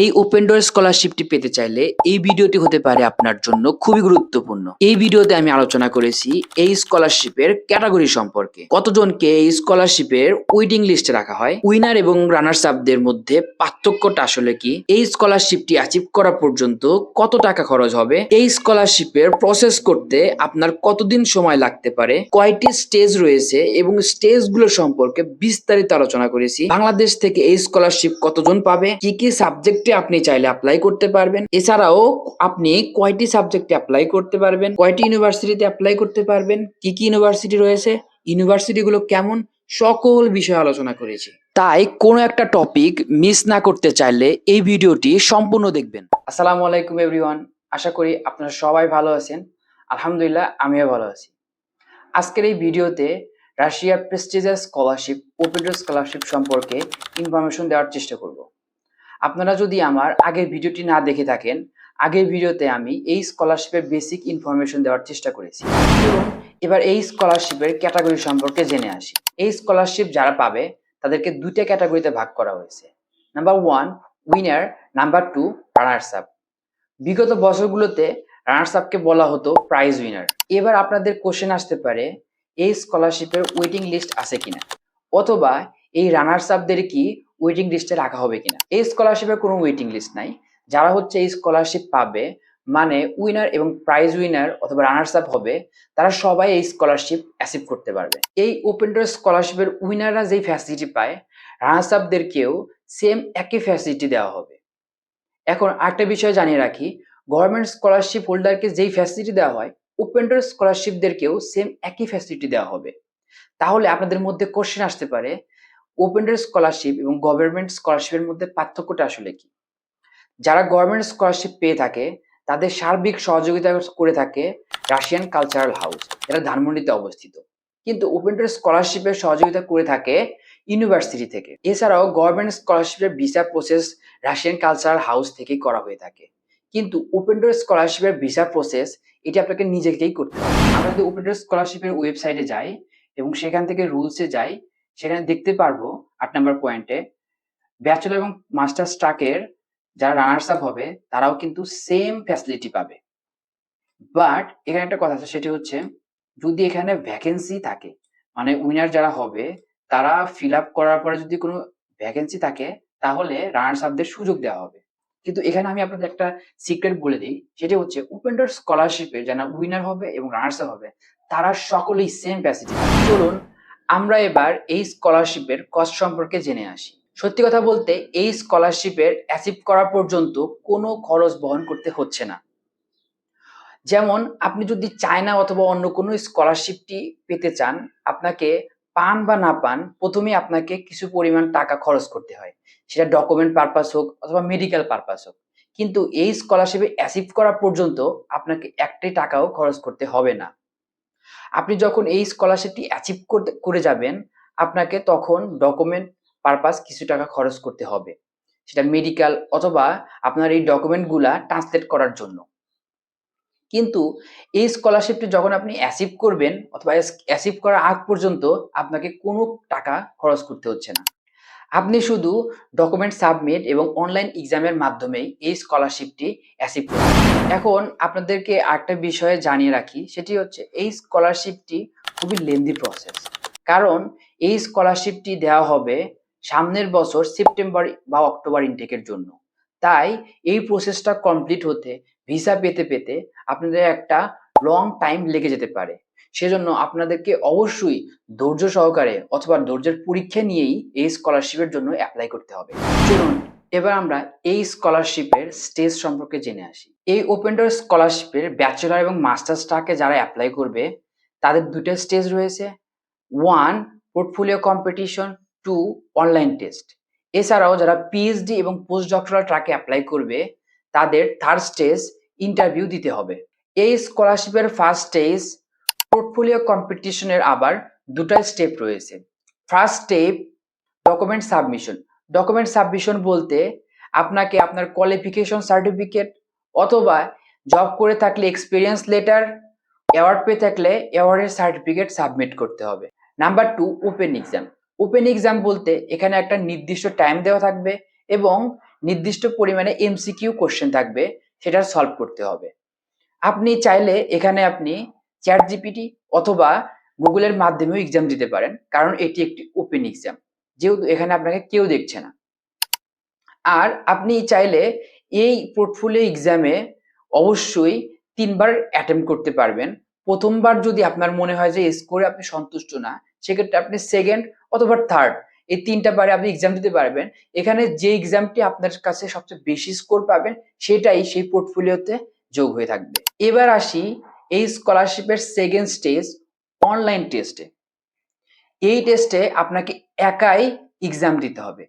এই ওপেন ডোর স্কলারশিপটি পেতে চাইলে এই ভিডিওটি হতে পারে আপনার জন্য খুবই গুরুত্বপূর্ণ। এই ভিডিওতে আমি আলোচনা করেছি এই স্কলারশিপের ক্যাটাগরি সম্পর্কে। কতজনকে এই স্কলারশিপের ওয়েটিং লিস্টে রাখা হয়? উইনার এবং রানার্স আপদের মধ্যে পার্থক্যটা আসলে কি? এই স্কলারশিপটি অ্যাচিভ করা পর্যন্ত কত টাকা খরচ হবে? এই স্কলারশিপের প্রসেস করতে আপনার কতদিন সময় লাগতে পারে? কয়টি স্টেজ রয়েছে এবং স্টেজগুলো সম্পর্কে বিস্তারিত আলোচনা করেছি। বাংলাদেশ থেকে এই স্কলারশিপ কতজন পাবে? কি কি সাবজেক্টে আপনি চাইলে অ্যাপ্লাই করতে পারবেন। এছাড়াও আপনি কয়টি সাবজেক্টে অ্যাপ্লাই করতে পারবেন? কয়টি ইউনিভার্সিটিতে অ্যাপ্লাই করতে পারবেন? কি কি ইউনিভার্সিটি রয়েছে? ইউনিভার্সিটিগুলো কেমন? সকল বিষয়ে আলোচনা করেছি। তাই কোনো একটা টপিক মিস না করতে চাইলে এই ভিডিওটি সম্পূর্ণ দেখবেন। আসসালামু আলাইকুম এভরিওয়ান আশা করি আপনারা সবাই ভালো আছেন। আলহামদুলিল্লাহ, আমিও ভালো আছি। আজকের এই ভিডিওতে Russia prestigious scholarship open scholarship সম্পর্কে ইনফরমেশন দেওয়ার চেষ্টা করব। আপনারা যদি আমার আগের ভিডিওটি না দেখে থাকেন, আগের ভিডিওতে আমি এই স্কলারশিপের বেসিক ইনফরমেশন দেওয়ার চেষ্টা করেছি। এবার এই স্কলারশিপের ক্যাটাগরি সম্পর্কে জেনে আসি। এই স্কলারশিপ যারা পাবে, তাদেরকে দুইটা ক্যাটাগরিতে ভাগ করা হয়েছে। Number one winner number two runners up বিগত বছরগুলোতে রানার্স আপকে বলা হতো প্রাইজ উইনার এবার আপনাদের কোশ্চেন আসতে পারে, এই স্কলারশিপের ওয়েটিং লিস্ট আছে কিনা? অথবা এই রানার্স আপদের কি ওয়েটিং লিস্টে রাখা হবে কিনা। এই স্কলারশিপের কোনো ওয়েটিং লিস্ট নাই। যারা হচ্ছে এই স্কলারশিপ পাবে মানে উইনার এবং প্রাইজ উইনার অথবা রানার্স আপ হবে, তারা সবাই এই স্কলারশিপ অ্যাসিভ করতে পারবে। এই ওপেন ডোর স্কলারশিপের উইনাররা যেই ফ্যাসিলিটি পায় রানার্স আপদেরকেও সেম একই ফ্যাসিলিটি দেওয়া হবে। এখন আরেকটা বিষয় জানিয়ে রাখি গভর্নমেন্ট স্কলারশিপ হোল্ডারকে যেই ফ্যাসিলিটি দেওয়া হয় ওপেন ডোর স্কলারশিপদেরকেও সেম একই ফ্যাসিলিটি দেওয়া হবে। তাহলে আপনাদের মধ্যে কোশ্চেন আসতে পারে ওপেন ডোর স্কলারশিপ এবং গভর্নমেন্ট স্কলারশিপের মধ্যে পার্থক্যটা আসলে কি? যারা গভর্নমেন্ট স্কলারশিপ পেয়ে থাকে, তাদের সার্বিক সহযোগিতা করে থাকে রাশিয়ান কালচারাল হাউস যেটা ধানমন্ডিতে অবস্থিত। কিন্তু ওপেন ডোর স্কলারশিপের সহযোগিতা করে থাকে ইউনিভার্সিটি থেকে। এছাড়াও গভর্নমেন্ট স্কলারশিপের visa process Russian cultural house থেকেই করা হয়ে থাকে। কিন্তু ওপেন ডোর স্কলারশিপের ভিসা প্রসেস এটি আপনাকে নিজেকেই করতে হবে। আমরা যদি ওপেন ডোর স্কলারশিপের ওয়েবসাইটে যাই এবং সেখান থেকে রুলসে যাই সেখানে দেখতে পারব আট নম্বর পয়েন্টে ব্যাচেলর এবং মাস্টার্স ট্রাকের যারা রানার্স আপ হবে, তারাও কিন্তু সেম ফ্যাসিলিটি পাবে। বাট এখানে একটা কথা আছে, সেটি হচ্ছে যদি এখানে ভ্যাকেন্সি থাকে মানে উইনার যারা হবে, তারা ফিল আপ করার পরে যদি কোনো ভ্যাকেন্সি থাকে, তাহলে রানার্স আপদের সুযোগ দেওয়া হবে। কিন্তু এখানে আমি আপনাদের একটা সিক্রেট বলে দিই, সেটি হচ্ছে ওপেন ডোর স্কলারশিপে যারা উইনার হবে এবং রানার্স হবে, তারা সকলেই সেম ফ্যাসিলিটি চলুন আমরা এবার এই স্কলারশিপের কস্ট সম্পর্কে জেনে আসি। সত্যি কথা বলতে, এই স্কলারশিপের অ্যাচিভ করা পর্যন্ত কোনো খরচ বহন করতে হচ্ছে না। যেমন, আপনি যদি চায়না অথবা অন্য কোনো স্কলারশিপটি পেতে চান, আপনাকে পান বা না পান, প্রথমে আপনাকে কিছু পরিমাণ টাকা খরচ করতে হয়। সেটা ডকুমেন্ট পারপাস হোক অথবা মেডিকেল পারপাস হোক। কিন্তু এই স্কলারশিপে অ্যাচিভ করা পর্যন্ত আপনাকে একটাই টাকাও খরচ করতে হবে না। আপনি যখন এই স্কলারশিপটি অ্যাচিভ করে যাবেন, আপনাকে তখন ডকুমেন্ট পারপাস কিছু টাকা খরচ করতে হবে। সেটা মেডিকেল অথবা আপনার এই ডকুমেন্টগুলা ট্রান্সলেট করার জন্য। কিন্তু এই স্কলারশিপটি যখন আপনি অ্যাচিভ করবেন অথবা অ্যাচিভ করার আগ পর্যন্ত আপনাকে কোনো টাকা খরচ করতে হচ্ছে না। আপনি শুধু ডকুমেন্ট সাবমিট এবং অনলাইন এক্সামের মাধ্যমেই এই স্কলারশিপটি অ্যাসিভ করবেন এখন আপনাদেরকে আরেকটা বিষয়ে জানিয়ে রাখি, সেটি হচ্ছে এই স্কলারশিপটি খুবই লেন্দি প্রসেস কারণ এই স্কলারশিপটি দেওয়া হবে সামনের বছর সেপ্টেম্বর বা অক্টোবর ইনটেকের জন্য। তাই এই প্রসেসটা কমপ্লিট হতে ভিসা পেতে পেতে আপনাদের একটা লং টাইম লেগে যেতে পারে। সেজন্য আপনাদেরকে অবশ্যই ধৈর্য সহকারে অথবা ধৈর্যের পরীক্ষা নিয়েই এই স্কলারশিপের জন্য অ্যাপ্লাই করতে হবে। চলুন, এবার আমরা এই স্কলারশিপের স্টেজ সম্পর্কে জেনে আসি। এই ওপেন ডোর স্কলারশিপের ব্যাচেলর এবং মাস্টার্সটাকে যারা অ্যাপ্লাই করবে, তাদের দুটো স্টেজ রয়েছে। One portfolio competition two online test এছাড়াও যারা পিএইচডি এবং পোস্ট ডক্টরাল ট্রাকে অ্যাপ্লাই করবে, তাদের থার্ড স্টেজ ইন্টারভিউ দিতে হবে। এই স্কলারশিপের ফার্স্ট স্টেজ পোর্টফোলিও কম্পিটিশনের আবার দুটা স্টেপ রয়েছে। First step document submission document submission বলতে আপনাকে আপনার কোয়ালিফিকেশন সার্টিফিকেট অথবা জব করে থাকলে এক্সপিরিয়েন্স লেটার অ্যাওয়ার্ড পেয়ে থাকলে অ্যাওয়ার্ডের সার্টিফিকেট সাবমিট করতে হবে। Number two open exam open exam বলতে এখানে একটা নির্দিষ্ট টাইম দেওয়া থাকবে এবং নির্দিষ্ট পরিমাণে এমসিকিউ কোশ্চেন থাকবে, সেটা সলভ করতে হবে। আপনি চাইলে এখানে আপনি চ্যাট জিপিটি অথবা গুগলের মাধ্যমেও এক্সাম দিতে পারেন, কারণ এটি একটি ওপেন এক্সাম যেহেতু এখানে আপনাকে কেউ দেখছে না। আর আপনি চাইলে এই পোর্টফোলিও এক্সামে অবশ্যই তিনবার অ্যাটেম্প করতে পারবেন। প্রথমবার যদি আপনার মনে হয় যে স্কোরে আপনি সন্তুষ্ট না, সেক্ষেত্রে আপনি সেকেন্ড অথবা থার্ড এই তিনটা বারে আপনি এক্সাম দিতে পারবেন। এখানে যে এক্সামটি আপনার কাছে সবচেয়ে বেশি স্কোর পাবেন, সেটাই সেই পোর্টফোলিওতে যোগ হয়ে থাকবে। এবার আসি এই স্কলারশিপের সেকেন্ড স্টেজ অনলাইন টেস্টে এই টেস্টে আপনাকে একাই এক্সাম দিতে হবে।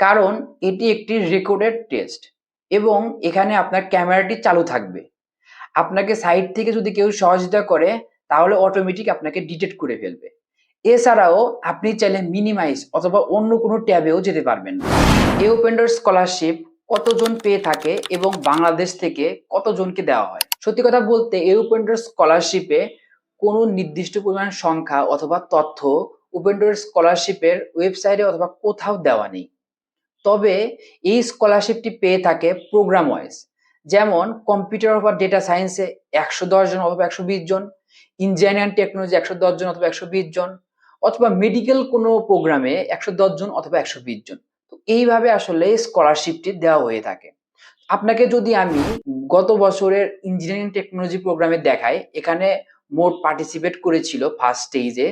কারণ এটি একটি রেকর্ডেড টেস্ট এবং এখানে আপনার ক্যামেরাটি চালু থাকবে। আপনাকে সাইড থেকে যদি কেউ সহযোগিতা করে, তাহলে অটোমেটিক আপনাকে ডিটেক্ট করে ফেলবে। এছাড়াও আপনি চাইলে মিনিমাইজ অথবা অন্য কোনো ট্যাবেও যেতে পারবেন। এ ওপেন্ডার স্কলারশিপ কতজন পেয়ে থাকে এবং বাংলাদেশ থেকে কতজনকে দেওয়া হয়? সত্যি কথা বলতে, এই ওপেন্ডার স্কলারশিপে কোনো নির্দিষ্ট পরিমাণ সংখ্যা অথবা তথ্য ওপেন্ডার স্কলারশিপের ওয়েবসাইটে অথবা কোথাও দেওয়া নেই। তবে এই স্কলারশিপটি পেয়ে থাকে প্রোগ্রাম ওয়াইজ যেমন কম্পিউটার অথবা ডেটা সায়েন্সে একশো দশ জন অথবা একশো বিশ জন ইঞ্জিনিয়ারিং টেকনোলজি একশো দশ জন অথবা একশো বিশ জন, অথবা মেডিকেল কোনো প্রোগ্রামে একশো দশ জন অথবা একশো বিশ জন। এইভাবে আসলে স্কলারশিপটি দেওয়া হয়ে থাকে। আপনাকে যদি আমি গত বছরের ইঞ্জিনিয়ারিং টেকনোলজি প্রোগ্রামে দেখাই, এখানে মোট পার্টিসিপেট করেছিল ফার্স্ট স্টেজে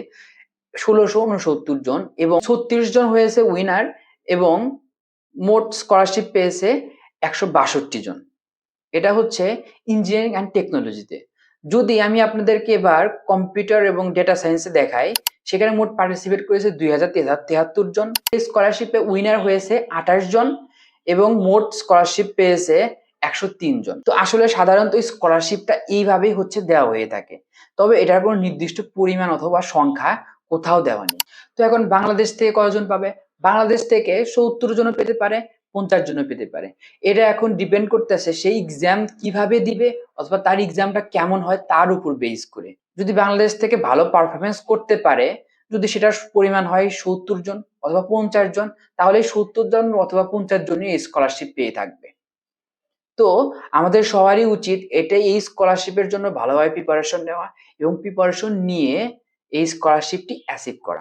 ষোলোশো উনসত্তর জন এবং ছত্রিশ জন হয়েছে উইনার এবং মোট স্কলারশিপ পেয়েছে একশো বাষট্টি জন। এটা হচ্ছে ইঞ্জিনিয়ারিং অ্যান্ড টেকনোলজিতে যদি আমি আপনাদেরকে এবার কম্পিউটার এবং ডেটা সায়েন্সে দেখাই, সেখানে মোট পার্টিসিপেট করেছে দুই হাজার তেহাত্তর জন। স্কলারশিপে উইনার হয়েছে আঠাশ জন এবং মোট স্কলারশিপ পেয়েছে একশো তিন জন। তো আসলে সাধারণত স্কলারশিপটা এইভাবেই হচ্ছে দেওয়া হয়ে থাকে। তবে এটার কোনো নির্দিষ্ট পরিমাণ অথবা সংখ্যা কোথাও দেওয়া নেই। তো এখন বাংলাদেশ থেকে কতজন পাবে? বাংলাদেশ থেকে সত্তর জন পেতে পারে পঞ্চাশ জন পেতে পারে। এটা এখন ডিপেন্ড করতেছে সেই এক্সাম কীভাবে দিবে অথবা তার এক্সামটা কেমন হয় তার উপর বেস করে। যদি বাংলাদেশ থেকে ভালো পারফরমেন্স করতে পারে, যদি সেটার পরিমাণ হয় সত্তর জন অথবা পঞ্চাশ জন, তাহলে সত্তর জন অথবা পঞ্চাশ জনই স্কলারশিপ পেয়ে থাকবে। তো আমাদের সবারই উচিত এটাই এই স্কলারশিপের জন্য ভালোভাবে প্রিপারেশন নেওয়া এবং প্রিপারেশন নিয়ে এই স্কলারশিপটি অ্যাচিভ করা।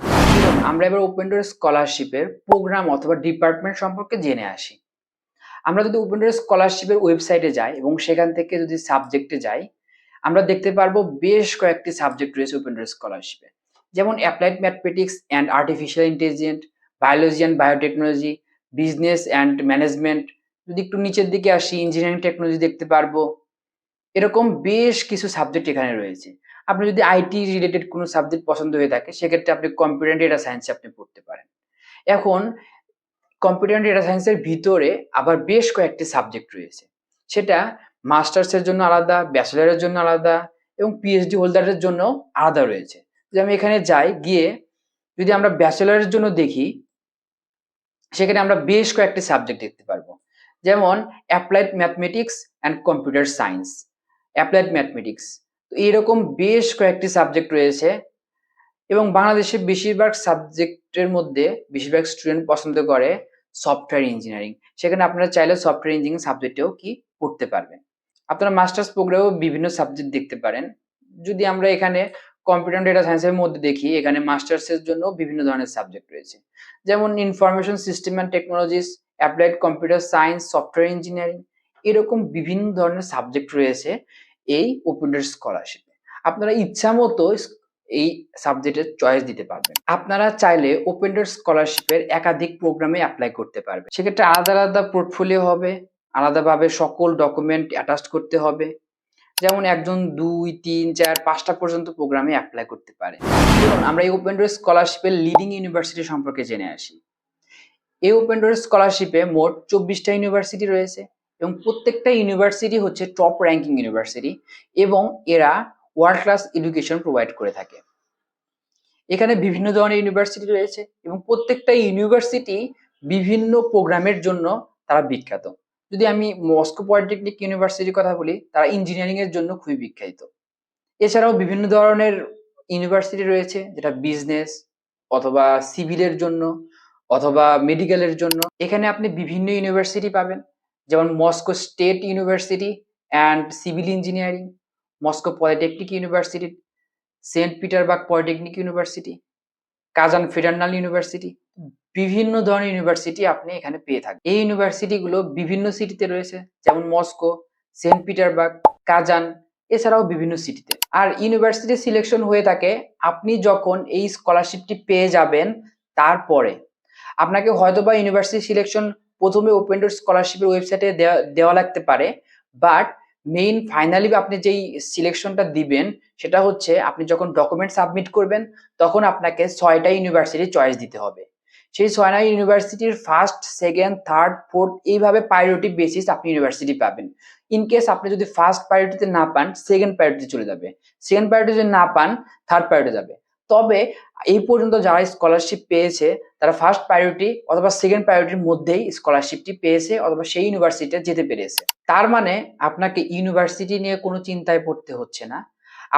আমরা এবার ওপেন ডোর স্কলারশিপের প্রোগ্রাম অথবা ডিপার্টমেন্ট সম্পর্কে জেনে আসি। আমরা যদি ওপেন ডোর স্কলারশিপের ওয়েবসাইটে যাই এবং সেখান থেকে যদি সাবজেক্টে যাই, আমরা দেখতে পারব বেশ কয়েকটি সাবজেক্ট রয়েছে ওপেন ডোর স্কলারশিপে যেমন applied mathematics and artificial intelligent biology and biotechnology business and management যদি একটু নিচের দিকে আসি ইঞ্জিনিয়ারিং টেকনোলজি দেখতে পারব। এরকম বেশ কিছু সাবজেক্ট এখানে রয়েছে। আপনি যদি আইটি রিলেটেড কোনো সাবজেক্ট পছন্দ হয়ে থাকে, সেক্ষেত্রে আপনি কম্পিউটার ডেটা সায়েন্সে আপনি পড়তে পারেন। এখন কম্পিউটার ডেটা সায়েন্সের ভিতরে আবার বেশ কয়েকটি সাবজেক্ট রয়েছে। সেটা মাস্টার্সের জন্য আলাদা ব্যাচেলারের জন্য আলাদা এবং পিএইচডি হোল্ডারের জন্য আলাদা রয়েছে। যদি আমি এখানে যাই, গিয়ে যদি আমরা ব্যাচেলারের জন্য দেখি, সেখানে আমরা বেশ কয়েকটি সাবজেক্ট দেখতে পারব। যেমন applied mathematics and computer science applied mathematics তো এইরকম বেশ কয়েকটি সাবজেক্ট রয়েছে এবং বাংলাদেশে বেশিরভাগ সাবজেক্টের মধ্যে বেশিরভাগ স্টুডেন্ট পছন্দ করে সফটওয়্যার ইঞ্জিনিয়ারিং সেখানে আপনারা চাইলে সফটওয়্যার ইঞ্জিনিয়ারিং সাবজেক্টেও কি পড়তে পারবেন। আপনারা মাস্টার্স প্রোগ্রামেও বিভিন্ন সাবজেক্ট দেখতে পারেন। যদি আমরা এখানে কম্পিউটার ডেটা সায়েন্সের মধ্যে দেখি, এখানে মাস্টার্সের জন্য বিভিন্ন ধরনের সাবজেক্ট রয়েছে। যেমন information system and technologies applied computer science software engineering এরকম বিভিন্ন ধরনের সাবজেক্ট রয়েছে। এই ওপেন স্কলারশিপে আপনারা ইচ্ছা মতো এই সাবজেক্টের চয়েস দিতে পারবেন। আপনারা চাইলে ওপেন স্কলারশিপের একাধিক প্রোগ্রামে অ্যাপ্লাই করতে পারবেন। সেক্ষেত্রে আলাদা আলাদা পোর্টফোলিও হবে, আলাদাভাবে সকল ডকুমেন্ট অ্যাটাচ করতে হবে। যেমন একজন দুই, তিন, চার, পাঁচটা পর্যন্ত প্রোগ্রামে অ্যাপ্লাই করতে পারে। আমরা এই ওপেন ডোর স্কলারশিপের লিডিং ইউনিভার্সিটি সম্পর্কে জেনে আসি। এই ওপেন ডোর স্কলারশিপে মোট চব্বিশটা ইউনিভার্সিটি রয়েছে। এবং প্রত্যেকটা ইউনিভার্সিটি হচ্ছে টপ র্যাঙ্কিং ইউনিভার্সিটি এবং এরা ওয়ার্ল্ড ক্লাস এডুকেশন প্রোভাইড করে থাকে। এখানে বিভিন্ন ধরনের ইউনিভার্সিটি রয়েছে এবং প্রত্যেকটা ইউনিভার্সিটি বিভিন্ন প্রোগ্রামের জন্য তারা বিখ্যাত। যদি আমি মস্কো পলিটেকনিক ইউনিভার্সিটির কথা বলি, তারা ইঞ্জিনিয়ারিং এর জন্য খুবই বিখ্যাত। এছাড়াও বিভিন্ন ধরনের ইউনিভার্সিটি রয়েছে, যেটা বিজনেস অথবা সিভিলের জন্য অথবা মেডিকেলের জন্য। এখানে আপনি বিভিন্ন ইউনিভার্সিটি পাবেন। যেমন Moscow state university and civil engineering Moscow polytechnic university saint Petersburg polytechnic university Kazan federal university বিভিন্ন ধরনের ইউনিভার্সিটি আপনি এখানে পেয়ে থাকবেন। এই ইউনিভার্সিটিগুলো বিভিন্ন সিটিতে রয়েছে, যেমন মস্কো সেন্ট পিটারবার্গ কাজান এছাড়াও বিভিন্ন সিটিতে আর ইউনিভার্সিটি সিলেকশন হয়ে থাকে, আপনি যখন এই স্কলারশিপটি পেয়ে যাবেন, তারপরে। আপনাকে হয়তোবা ইউনিভার্সিটি সিলেকশন প্রথমে ওপেন ডোর স্কলারশিপের ওয়েবসাইটে দেওয়া লাগতে পারে। বাট মেইন ফাইনালি আপনি যেই সিলেকশনটা দিবেন, সেটা হচ্ছে আপনি যখন ডকুমেন্ট সাবমিট করবেন, তখন আপনাকে ছয়টা ইউনিভার্সিটি চয়েস দিতে হবে। সেই ছয়টা ইউনিভার্সিটির ফার্স্ট সেকেন্ড থার্ড ফোর্থ এইভাবে প্রায়োরিটি বেসিস আপনি ইউনিভার্সিটি পাবেন। ইন কেস আপনি যদি ফার্স্ট প্রায়োরিটিতে না পান সেকেন্ড প্রায়োরিটি চলে যাবে। সেকেন্ড প্রায়োরিটি যদি না পান থার্ড প্রায়োরিটি যাবে। তবে এই পর্যন্ত যারা স্কলারশিপ পেয়েছে, তারা ফার্স্ট প্রায়োরিটি অথবা সেকেন্ড প্রায়োরিটির মধ্যেই স্কলারশিপটি পেয়েছে অথবা সেই ইউনিভার্সিটিতে যেতে পেরেছে। তার মানে আপনাকে ইউনিভার্সিটি নিয়ে কোনো চিন্তায় পড়তে হচ্ছে না।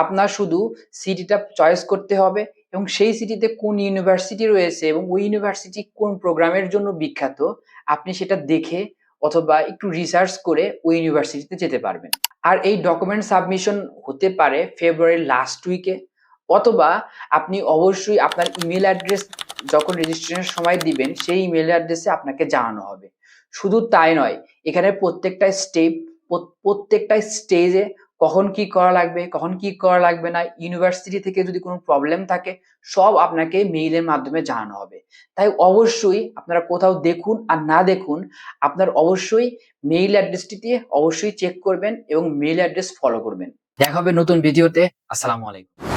আপনার শুধু সিটিটা চয়েস করতে হবে এবং সেই সিটিতে কোন ইউনিভার্সিটি রয়েছে এবং ওই ইউনিভার্সিটি কোন প্রোগ্রামের জন্য বিখ্যাত, আপনি সেটা দেখে অথবা একটু রিসার্চ করে ওই ইউনিভার্সিটিতে যেতে পারবেন। আর এই ডকুমেন্ট সাবমিশন হতে পারে ফেব্রুয়ারির লাস্ট উইকে অথবা আপনি অবশ্যই আপনার ইমেল অ্যাড্রেস যখন রেজিস্ট্রেশনের সময় দিবেন, সেই ইমেল অ্যাড্রেসে আপনাকে জানানো হবে। শুধু তাই নয়, এখানে প্রত্যেকটা স্টেপ প্রত্যেকটা স্টেজে কখন কি করা লাগবে, কখন কি করা লাগবে না ইউনিভার্সিটি থেকে যদি কোনো প্রবলেম থাকে, সব আপনাকে মেইলের মাধ্যমে জানানো হবে। তাই অবশ্যই আপনারা কোথাও দেখুন আর না দেখুন, আপনার অবশ্যই মেইল অ্যাড্রেসটি দিয়ে অবশ্যই চেক করবেন এবং মেইল অ্যাড্রেস ফলো করবেন। দেখা হবে নতুন ভিডিওতে আসসালামু আলাইকুম।